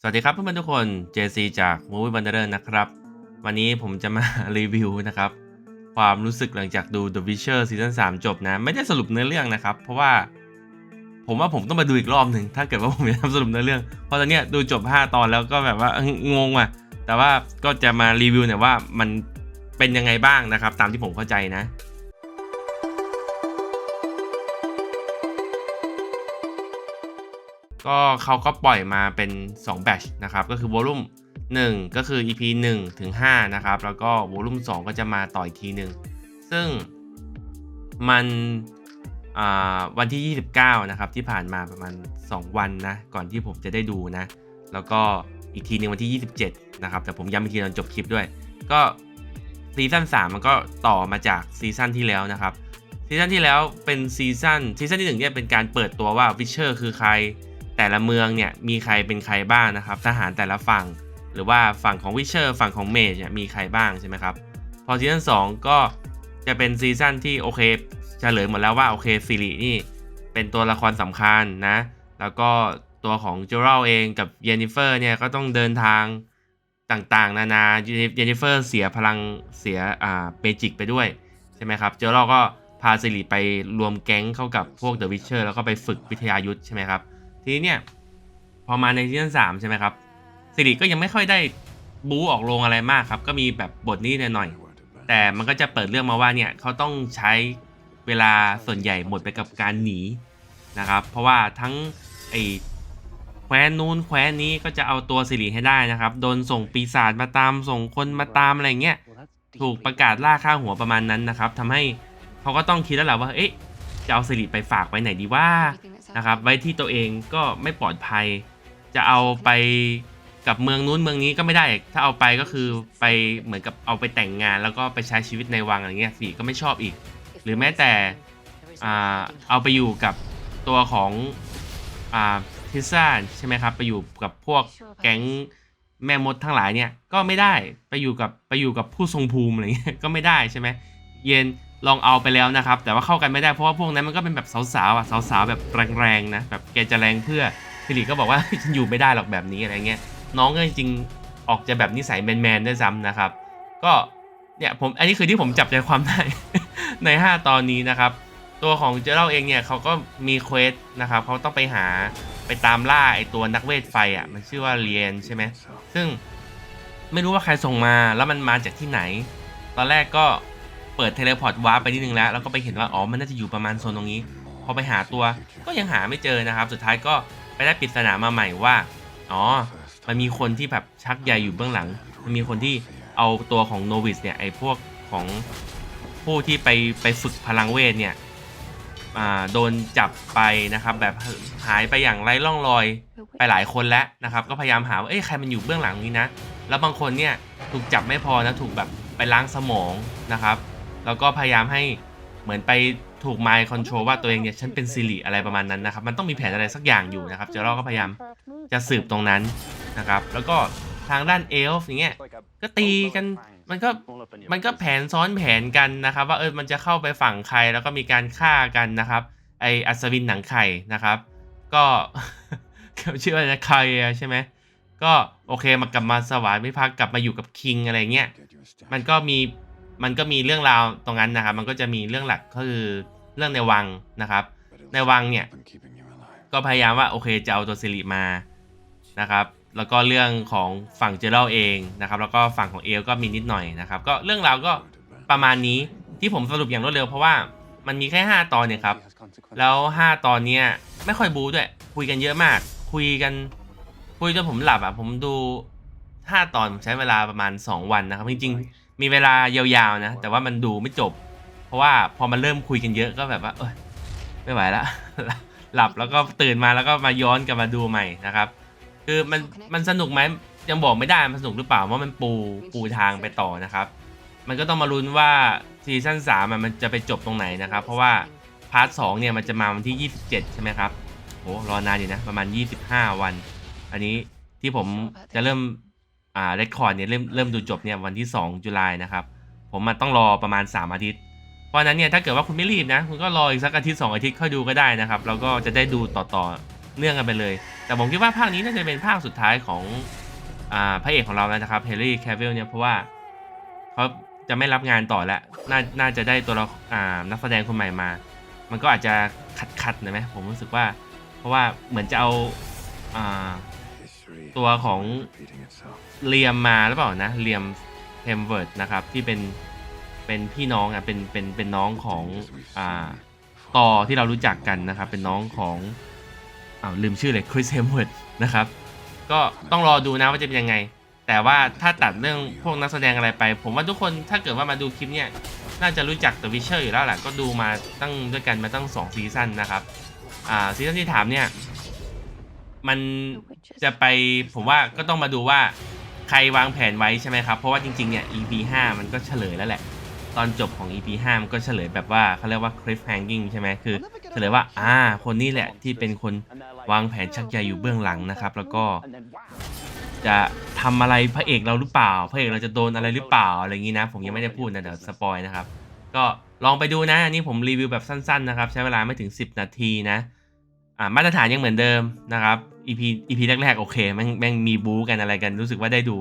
สวัสดีครับเพื่อนๆทุกคน JC จาก Movie Wanderer นะครับ วันนี้ผมจะมารีวิวนะครับ ความรู้สึกหลังจากดู The Witcher ซีซั่น3จบนะ ไม่ได้สรุปเนื้อเรื่องนะครับ เพราะว่า ผมว่าผมต้องมาดูอีกรอบหนึ่ง ถ้าเกิดว่าผมจะทำสรุปเนื้อเรื่อง เพราะตอนนี้ดูจบ 5 ตอนแล้วก็แบบว่างงว่ะแต่ว่าก็จะมารีวิวหน่อยว่ามันเป็นยังไงบ้างนะครับ ตามที่ผมเข้าใจนะ ก็เขาก็ปล่อยมาเป็น2 batch นะครับ ก็คือวอลุ่ม1 ก็คือ EP 1ถึง5นะครับ แล้วก็วอลุ่ม2 ก็จะมาต่ออีกทีหนึ่งซึ่งมันวันที่ 29 นะครับ ที่ผ่านมาประมาณ 2 วันนะ ก่อนที่ผมจะได้ดูนะ แล้วก็อีกทีหนึงวันที่ 27 นะครับ แต่ผมย้ำอีกทีตอนจบคลิปด้วย ก็ซีซั่น3 มันก็ต่อมาจากซีซั่นที่แล้วนะครับซีซั่นที่แล้วเป็นซีซั่นซีซั่นที่หนึ่งเนี่ยเป็นการเปิดตัวว่าวิเชอร์คือใคร แต่ละเมืองเนี่ยมีใครเป็นใครบ้างนะครับ ทหารแต่ละฝั่ง หรือว่าฝั่งของวิเชอร์ฝั่งของเมจเนี่ยมีใครบ้างใช่ไหมครับ พอซีซั่น2ก็จะเป็นซีซั่นที่โอเคเฉลยหมดแล้วว่าโอเคฟิลินี่เป็นตัวละครสำคัญนะ แล้วก็ตัวของเจอรัลเองกับเยนนิเฟอร์เนี่ยก็ต้องเดินทางต่างๆ นานาเยนนิเฟอร์เสียพลังเสียอ่าเมจิกไปด้วยใช่ไหมครับ เจอรัลก็พาซิลิไปรวมแก๊งเข้ากับพวกเดอะวิเชอร์แล้วก็ไปฝึกวิทยายุทธใช่ไหมครับ ทีนี้เนี่ยพอมาในซีซั่นสามใช่ไหมครับสิริก็ยังไม่ค่อยได้บู๊ออกโรงอะไรมากครับ ก็มีแบบบทนี้หน่อยๆแต่มันก็จะเปิดเรื่องมาว่าเนี่ยเขาต้องใช้เวลาส่วนใหญ่หมดไปกับการหนีนะครับ เพราะว่าทั้งไอ้แคว้นนู้นแคว้นนี้ก็จะเอาตัวสิริให้ได้นะครับ โดนส่งปีศาจมาตามส่งคนมาตามอะไรเงี้ยถูกประกาศล่าค่าหัวประมาณนั้นนะครับทำให้เขาก็ต้องคิดแล้วแหละว่า เอ๊ะจะเอาสิริไปฝากไว้ไหนดีว่า นะครับไว้ที่ตัวเองก็ไม่ปลอดภัย จะเอาไปกับเมืองนู้นเมืองนี้ก็ไม่ได้ ถ้าเอาไปก็คือไปเหมือนกับเอาไปแต่งงานแล้วก็ไปใช้ชีวิตในวังอะไรเงี้ยสิก็ไม่ชอบอีก หรือแม้แต่อ่าเอาไปอยู่กับตัวของอ่าทิซ่าใช่ไหมครับไปอยู่กับพวกแก๊งแม่มดทั้งหลายเนี่ยก็ไม่ได้ไปอยู่กับไปอยู่กับผู้ทรงภูมิอะไรเงี้ยก็ไม่ได้ใช่ไหมเย็น ลองเอาไปแล้วนะครับ แต่ว่าเข้ากันไม่ได้เพราะว่าพวกนั้นมันก็เป็นแบบสาวๆอะสาวๆแบบแรงๆนะแบบแกจะแรงเพื่อสิริก็บอกว่าฉันอยู่ไม่ได้หรอกแบบนี้อะไรเงี้ยน้องก็จริงๆออกจะแบบนิสัยแมนๆด้วยซ้ำนะครับ ก็เนี่ยผมอันนี้คือที่ผมจับใจความได้ใน 5 ตอนนี้นะครับ ตัวของเจอเล่าเองเนี่ยเขาก็มีเควสนะครับเขาต้องไปหาไปตามล่าไอตัวนักเวทไฟอะมันชื่อว่าเรียนใช่ไหมซึ่งไม่รู้ว่าใครส่งมาแล้วมันมาจากที่ไหน ตอนแรกก็ เปิดเทเลพอร์ตวาร์ปไปนิดนึงแล้วแล้วก็ไปเห็นว่าอ๋อมันน่าจะอยู่ประมาณโซนตรงนี้ พอไปหาตัวก็ยังหาไม่เจอนะครับ สุดท้ายก็ไปได้ปริศนามาใหม่ว่าอ๋อมันมีคนที่แบบชักใยอยู่เบื้องหลัง มันมีคนที่เอาตัวของโนวิสเนี่ยไอพวกของผู้ที่ไปไปฝึกพลังเวทเนี่ยอ่าโดนจับไปนะครับแบบหายไปอย่างไร้ร่องรอยไปหลายคนแล้วนะครับ ก็พยายามหาว่าเอ้ยใครมันอยู่เบื้องหลังนี้นะ แล้วบางคนเนี่ยถูกจับไม่พอนะถูกแบบไปล้างสมองนะครับ แล้วก็พยายามให้เหมือนไปถูกไมค์คอนโทรลว่าตัวเองเนี่ยฉันเป็นซิริอะไรประมาณนั้นนะครับ มันต้องมีแผนอะไรสักอย่างอยู่นะครับเจอเราก็พยายามจะสืบตรงนั้นนะครับ แล้วก็ทางด้านเอลฟ์อย่างเงี้ยก็ตีกันมันก็มันก็แผนซ้อนแผนกันนะครับ ว่าเออมันจะเข้าไปฝั่งใครแล้วก็มีการฆ่ากันนะครับ ไออัศวินหนังไข่นะครับ ก็ชื่อว่าจะใครอะใช่ไหมก็โอเคมากลับมาสวายพิพักกลับมาอยู่กับคิงอะไรเงี้ยมันก็มี มันก็มีเรื่องราวตรงนั้นนะครับ มันก็จะมีเรื่องหลักก็คือเรื่องในวังนะครับ ในวังเนี่ยก็พยายามว่าโอเคจะเอาตัวสิริมานะครับ แล้วก็เรื่องของฝั่งเจอรัลเองนะครับ แล้วก็ฝั่งของเอลก็มีนิดหน่อยนะครับ ก็เรื่องราวก็ประมาณนี้ที่ผมสรุปอย่างรวดเร็วเพราะว่ามันมีแค่ 5 ตอนเนี่ยครับ แล้ว 5 ตอนเนี้ยไม่ค่อยบูด้วย คุยกันเยอะมาก คุยกัน คุยจนผมหลับอะ ผมดู 5 ตอนผมใช้เวลาประมาณ 2 วันนะครับ จริงๆ มีเวลายาวๆนะ แต่ว่ามันดูไม่จบ เพราะว่าพอมันเริ่มคุยกันเยอะก็แบบว่า เอยไม่ไหวละหลับแล้วก็ตื่นมาแล้วก็มาย้อนกลับมาดูใหม่นะครับ คือมันมันสนุกไหมยังบอกไม่ได้มันสนุกหรือเปล่าว่ามันปูปูทางไปต่อนะครับ มันก็ต้องมาลุ้นว่าซีซั่นสามมันจะไปจบตรงไหนนะครับ เพราะว่าพาร์ทสองเนี่ยมันจะมาวันที่ 27 ใช่ไหมครับโอ้รอนานอยู่นะ ประมาณ 25 วัน อันนี้ที่ผมจะเริ่ม อ่าเรคคอร์ดเนี่ยเริ่มเริ่มดูจบเนี่ยวันที่ 2 จุลายนะครับ ผมมันต้องรอประมาณ 3 อาทิตย์ เพราะนั้นเนี่ยถ้าเกิดว่าคุณไม่รีบนะ คุณก็รออีกสักอาทิตย์2อาทิตย์ค่อยดูก็ได้นะครับ แล้วก็จะได้ดูต่อๆเนื่องกันไปเลย แต่ผมคิดว่าภาคนี้น่าจะเป็นภาคสุดท้ายของอ่าพระเอกของเราแล้วนะครับเฮนรี่แคเวลเนี่ยเพราะว่าเขาจะไม่รับงานต่อแล้วน่าน่าจะได้ตัวละอ่านักแสดงคนใหม่มา มันก็อาจจะขัดขัดๆหน่อยไหมผมรู้สึกว่า เพราะว่าเหมือนจะเอาอ่า ตัวของเลียมมาหรือเปล่านะเลียมเทมเวิร์ดนะครับที่เป็นเป็นพี่น้องอะเป็นเป็นเป็นน้องของอ่าต่อที่เรารู้จักกันนะครับเป็นน้องของอ้าวลืมชื่อเลยคริสเฮมเวิร์ดนะครับก็ต้องรอดูนะว่าจะเป็นยังไง แต่ว่าถ้าตัดเรื่องพวกนักแสดงอะไรไป ผมว่าทุกคนถ้าเกิดว่ามาดูคลิปเนี่ยน่าจะรู้จัก The Witcher อยู่แล้วแหละก็ดูมาตั้งด้วยกันมาตั้ง 2 ซีซั่นนะครับอ่าซีซั่นที่ถามเนี่ย มันจะไปผมว่าก็ต้องมาดูว่าใครวางแผนไว้ใช่ไหมครับ เพราะว่าจริงๆเนี่ย EP 5มันก็เฉลยแล้วแหละ ตอนจบของ EP 5มันก็เฉลยแบบว่าเขาเรียกว่า cliffhanging ใช่ไหมคือเฉลยว่าอ่าคนนี้แหละที่เป็นคนวางแผนชักใยอยู่เบื้องหลังนะครับ แล้วก็จะทำอะไรพระเอกเราหรือเปล่า พระเอกเราจะโดนอะไรหรือเปล่าอะไรอย่างนี้นะ ผมยังไม่ได้พูดนะเดี๋ยวสปอยนะครับ ก็ลองไปดูนะอันนี่ผมรีวิวแบบสั้นๆนะครับ ใช้เวลาไม่ถึง 10 นาทีนะอ่ามาตรฐานยังเหมือนเดิมนะครับ EP EP แรกๆ โอเคแม่งแม่งมีบู๊กันอะไรกันรู้สึกว่าได้ดู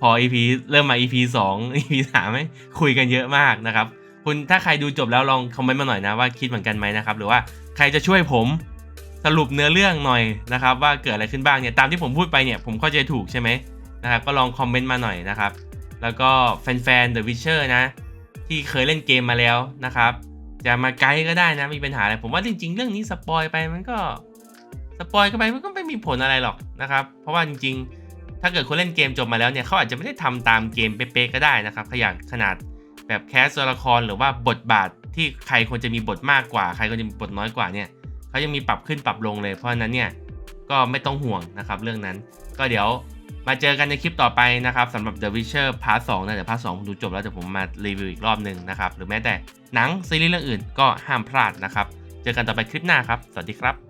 พอ EP เริ่มมา EP 2 EP 3ไม่งคุยกันเยอะมากนะครับ คุณถ้าใครดูจบแล้วลองคอมเมนต์มาหน่อยนะว่าคิดเหมือนกันไหมนะครับ หรือว่าใครจะช่วยผมสรุปเนื้อเรื่องหน่อยนะครับ ว่าเกิดอะไรขึ้นบ้างเนี่ยตามที่ผมพูดไปเนี่ยผมเข้าใจถูกใช่ไหมนะครับก็ลองคอมเมนต์มาหน่อยนะครับ แล้วก็แฟนๆ The Witcher นะ ที่เคยเล่นเกมมาแล้วนะครับ จะมาไกด์ก็ได้นะมีปัญหาอะไรผมว่าจริง ๆ เรื่องนี้สปอยไปมันก็ สปอยกันไปมันก็ไม่มีผลอะไรหรอกนะครับ เพราะว่าจริงๆ ถ้าเกิดคนเล่นเกมจบมาแล้วเนี่ยเขาอาจจะไม่ได้ทำตามเกมเป๊ะๆก็ได้นะครับขยันขนาดแบบแคสตัวละครหรือว่าบทบาทที่ใครควรจะมีบทมากกว่า ใครควรจะมีบทน้อยกว่าเนี่ยเขายังมีปรับขึ้นปรับลงเลย เพราะฉะนั้นเนี่ยก็ไม่ต้องห่วงนะครับเรื่องนั้น ก็เดี๋ยวมาเจอกันในคลิปต่อไปนะครับสำหรับ The Witcher Part 2นะเดี๋ยว Part 2ผมดูจบแล้วเดี๋ยวผมมารีวิวอีกรอบหนึ่งนะครับหรือแม้แต่หนังซีรีส์เรื่องอื่นก็ห้ามพลาดนะครับ เจอกันต่อไปคลิปหน้าครับ สวัสดีครับ